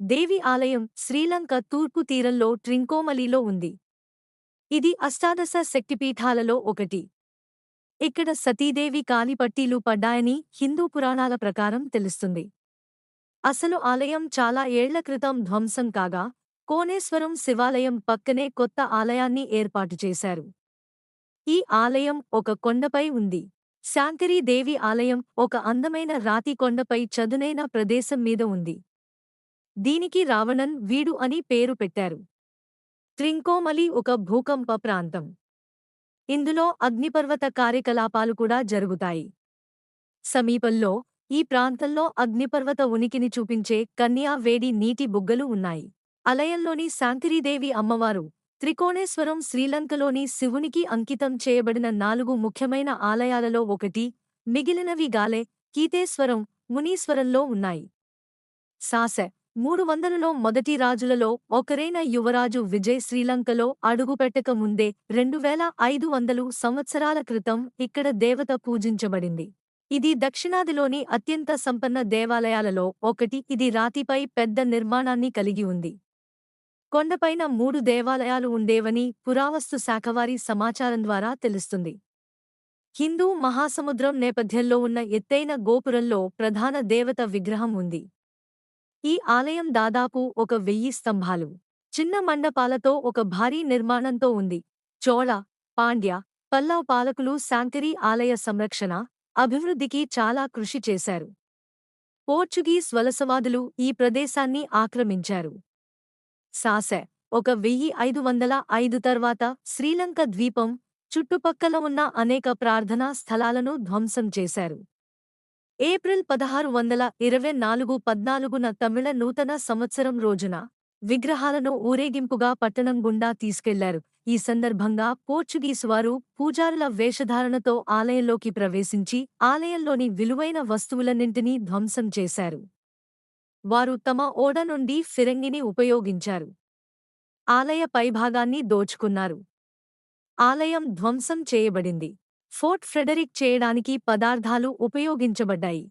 దేవి ఆలయం శ్రీలంక తూర్పు తీరంలో ట్రింకోమలిలో ఉంది. ఇది అష్టాదశ శక్తిపీఠాలలో ఒకటి. ఇక్కడ సతీదేవి కాలిపట్టీలు పడ్డాయని హిందూ పురాణాల ప్రకారం తెలుస్తుంది. అసలు ఆలయం చాలా ఏళ్ళ క్రితం ధ్వంసం కాగా కోనేశ్వరం శివాలయం పక్కనే కొత్త ఆలయాన్ని ఏర్పాటు చేశారు. ఈ ఆలయం ఒక కొండపై ఉంది. శాంకరీదేవి ఆలయం ఒక అందమైన రాతి కొండపై చదునైన ప్రదేశం మీద ఉంది. దీనికి రావణన్ వీడు అని పేరు పెట్టారు. త్రింకోమలి ఒక భూకంప ప్రాంతం. ఇందులో అగ్నిపర్వత కార్యకలాపాలు కూడా జరుగుతాయి. సమీపంలో ఈ ప్రాంతంలో అగ్నిపర్వత ఉనికిని చూపించే కన్యా వేడి నీటి బుగ్గలు ఉన్నాయి. అలయంలోని శాంతిరీదేవి అమ్మవారు త్రికోణేశ్వరం శ్రీలంకలోని శివునికి అంకితం చేయబడిన నాలుగు ముఖ్యమైన ఆలయాలలో ఒకటి మిగిలినవి గాలే కీతేశ్వరం మునీశ్వరంలో ఉన్నాయి. సాసె మూడు వందలలో మొదటి రాజులలో ఒకరైన యువరాజు విజయ్ శ్రీలంకలో అడుగుపెట్టక ముందే రెండు వేల ఐదు వందలు సంవత్సరాల క్రితం ఇక్కడ దేవత పూజించబడింది. ఇది దక్షిణాదిలోని అత్యంత సంపన్న దేవాలయాలలో ఒకటి. ఇది రాతిపై పెద్ద నిర్మాణాన్ని కలిగి ఉంది. కొండపైన మూడు దేవాలయాలు ఉండేవని పురావస్తు శాఖవారి సమాచారం ద్వారా తెలుస్తుంది. హిందూ మహాసముద్రం నేపథ్యంలో ఉన్న ఎత్తైన గోపురంలో ప్రధాన దేవత విగ్రహం ఉంది. ఈ ఆలయం దాదాపు ఒక వెయ్యి స్తంభాలు. చిన్న మండపాలతో ఒక భారీ నిర్మాణంతో ఉంది. చోళ పాండ్య పల్లవ పాలకులు శాంకరి ఆలయ సంరక్షణ అభివృద్ధికి చాలా కృషి చేశారు. పోర్చుగీస్ వలసవాదులు ఈ ప్రదేశాన్ని ఆక్రమించారు. సాసె ఒక వెయ్యి ఐదు వందల ఐదు తర్వాత శ్రీలంక ద్వీపం చుట్టుపక్కల ఉన్న అనేక ప్రార్థనా స్థలాలను ధ్వంసం చేశారు. ఏప్రిల్ పదహారు వందల ఇరవై నాలుగు పద్నాలుగున తమిళ నూతన సంవత్సరం రోజున విగ్రహాలను ఊరేగింపుగా పట్టణం గుండా తీసుకెళ్ళారు. ఈ సందర్భంగా పోర్చుగీసువారు పూజారుల వేషధారణతో ఆలయంలోకి ప్రవేశించి ఆలయంలోని విలువైన వస్తువులన్నింటినీ ధ్వంసం చేశారు. వారు తమ ఓడ నుండి ఫిరంగిని ఉపయోగించారు. ఆలయ పైభాగాన్ని దోచుకున్నారు. ఆలయం ధ్వంసం చేయబడింది. ఫోర్ట్ ఫ్రెడరిక్ చేయడానికి పదార్థాలు ఉపయోగించబడ్డాయి.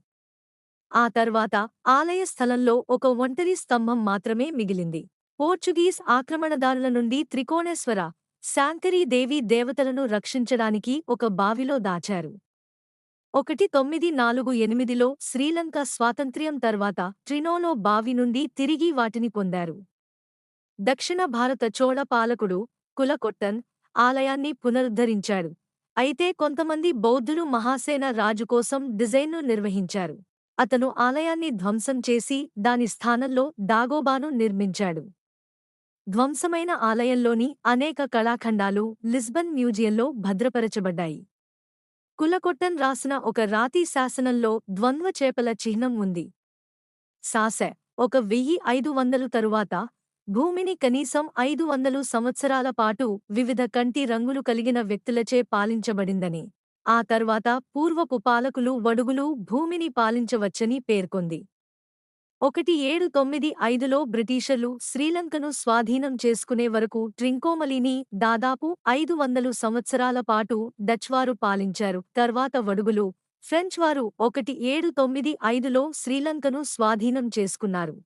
ఆ తర్వాత ఆలయ స్థలంలో ఒక ఒంటరి స్తంభం మాత్రమే మిగిలింది. పోర్చుగీస్ ఆక్రమణదారుల నుండి త్రికోణేశ్వర శాంకరీ దేవి దేవతలను రక్షించడానికి ఒక బావిలో దాచారు. ఒకటి తొమ్మిది నాలుగు ఎనిమిదిలో శ్రీలంక స్వాతంత్ర్యం తర్వాత ట్రినోలో బావి నుండి తిరిగి వాటిని పొందారు. దక్షిణ భారత చోళ పాలకుడు కులకొట్టన్ ఆలయాన్ని పునరుద్ధరించాడు. అయితే కొంతమంది బౌద్ధులు మహాసేన రాజు కోసం డిజైన్ను నిర్వహించారు. అతను ఆలయాన్ని ధ్వంసం చేసి దాని స్థానంలో దాగోబాను నిర్మించాడు. ధ్వంసమైన ఆలయంలోని అనేక కళాఖండాలు లిస్బన్ మ్యూజియంలో భద్రపరచబడ్డాయి. కులకొట్టన్ రాసిన ఒక రాతి శాసనంలో ద్వంద్వ చేపల చిహ్నం ఉంది. సాసె ఒక వెయ్యి ఐదు వందలు తరువాత భూమిని కనీసం ఐదు వందలు సంవత్సరాల పాటు వివిధ కంటి రంగులు కలిగిన వ్యక్తులచే పాలించబడిందని ఆ తర్వాత పూర్వపు పాలకులు వడుగులు భూమిని పాలించవచ్చని పేర్కొంది. ఒకటి ఏడు తొమ్మిది ఐదులో బ్రిటీషర్లు శ్రీలంకను స్వాధీనం చేసుకునే వరకు ట్రింకోమలిని దాదాపు ఐదు వందలు సంవత్సరాల పాటు డచ్వారు పాలించారు. తర్వాత వడుగులు ఫ్రెంచ్వారు ఒకటి ఏడు తొమ్మిది ఐదులో శ్రీలంకను స్వాధీనం చేసుకున్నారు.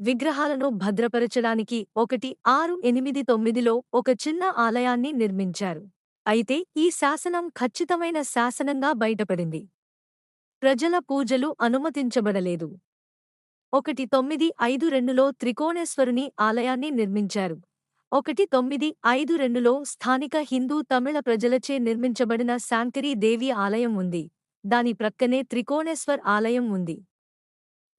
విగ్రహాలను భద్రపరచడానికి ఒకటి ఆరు ఎనిమిది తొమ్మిదిలో ఒక చిన్న ఆలయాన్ని నిర్మించారు. అయితే ఈ శాసనం ఖచ్చితమైన శాసనంగా బయటపడింది. ప్రజల పూజలు అనుమతించబడలేదు. ఒకటి తొమ్మిది ఐదు రెండులో త్రికోణేశ్వరుని ఆలయాన్ని నిర్మించారు. ఒకటి తొమ్మిది ఐదు రెండులో స్థానిక హిందూ తమిళ ప్రజలచే నిర్మించబడిన శాంకరీ దేవి ఆలయం ఉంది. దాని ప్రక్కనే త్రికోణేశ్వర్ ఆలయం ఉంది.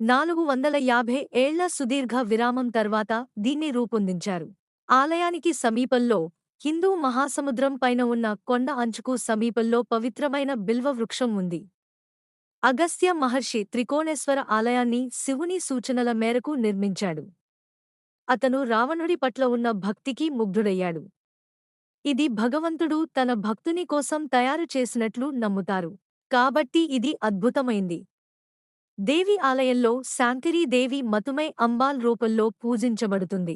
నాలుగు వందల యాభై ఏళ్ళ సుదీర్ఘ విరామం తర్వాత దీన్ని రూపొందించారు. ఆలయానికి సమీపంలో హిందూ మహాసముద్రం పైన ఉన్న కొండ అంచుకు సమీపంలో పవిత్రమైన బిల్వ వృక్షం ఉంది. అగస్త్య మహర్షి త్రికోణేశ్వర ఆలయాన్ని శివుని సూచనల మేరకు నిర్మించాడు. అతను రావణుడి పట్ల ఉన్న భక్తికి ముగ్ధుడయ్యాడు. ఇది భగవంతుడు తన భక్తుని కోసం తయారు చేసినట్లు నమ్ముతారు. కాబట్టి ఇది అద్భుతమైంది. దేవి ఆలయంలో శాంతిరీ దేవి మతుమై అంబాల్ రూపంలో పూజించబడుతుంది.